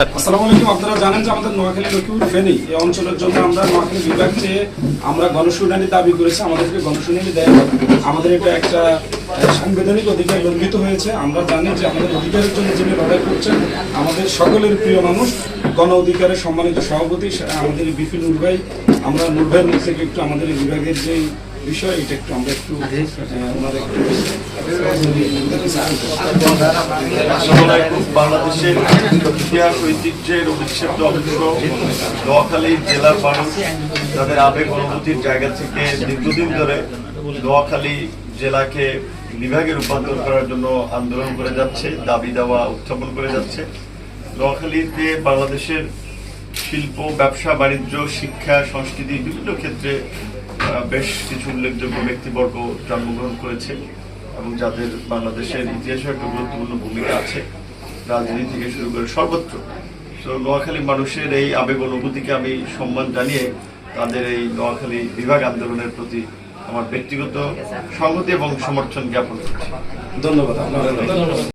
আসসালামু আলাইকুম, আপনারা জানেন যে আমাদের নোয়াখালী লক্ষ্মীপুর ফেনী, এই অঞ্চলের জন্য আমরা নোয়াখালী বিভাগ চেয়ে আমরা গণশুনানি দাবি করেছি, আমাদেরকে গণশুনানি দেয় আমাদের এটা একটা সাংবিধানিক অধিকার লঙ্ঘিত হয়েছে আমরা জানি যে আমাদের অধিকারের জন্য যিনি লড়াই করছেন, আমাদের সকলের প্রিয় মানুষ, গণ অধিকারের সম্মানিত সভাপতি আমাদের বিপিন নূর ভাই আমরা নূর ভাইয়ের মুখ থেকে একটু আমাদের বিভাগের যে বিষয়, এটা একটু আমরা একটু ওনার একটু। বাংলাদেশের ইতিহাস, ঐতিহ্যের অভিক্ষিপ্ত অংশ নোয়াখালী জেলার মানুষ। তাদের আবেগ অনুভূতির জায়গা থেকে দীর্ঘদিন ধরে নোয়াখালী জেলাকে বিভাগে রূপান্তর করার জন্য আন্দোলন করে যাচ্ছে, দাবি দেওয়া উত্থাপন করে যাচ্ছে। নোয়াখালীতে বাংলাদেশের শিল্প, ব্যবসা, বাণিজ্য, শিক্ষা, সংস্কৃতি বিভিন্ন ক্ষেত্রে বেশ কিছু উল্লেখযোগ্য ব্যক্তিবর্গ জন্মগ্রহণ করেছে। এবং যাদের বাংলাদেশের ইতিহাসে একটা গুরুত্বপূর্ণ ভূমিকা আছে রাজনীতি থেকে শুরু করে সর্বত্র। তো নোয়াখালী মানুষের এই আবেগ অনুভূতিকে আমি সম্মান জানিয়ে তাদের এই নোয়াখালী বিভাগ আন্দোলনের প্রতি আমার ব্যক্তিগত সংহতি এবং সমর্থন জ্ঞাপন করছি। ধন্যবাদ আপনার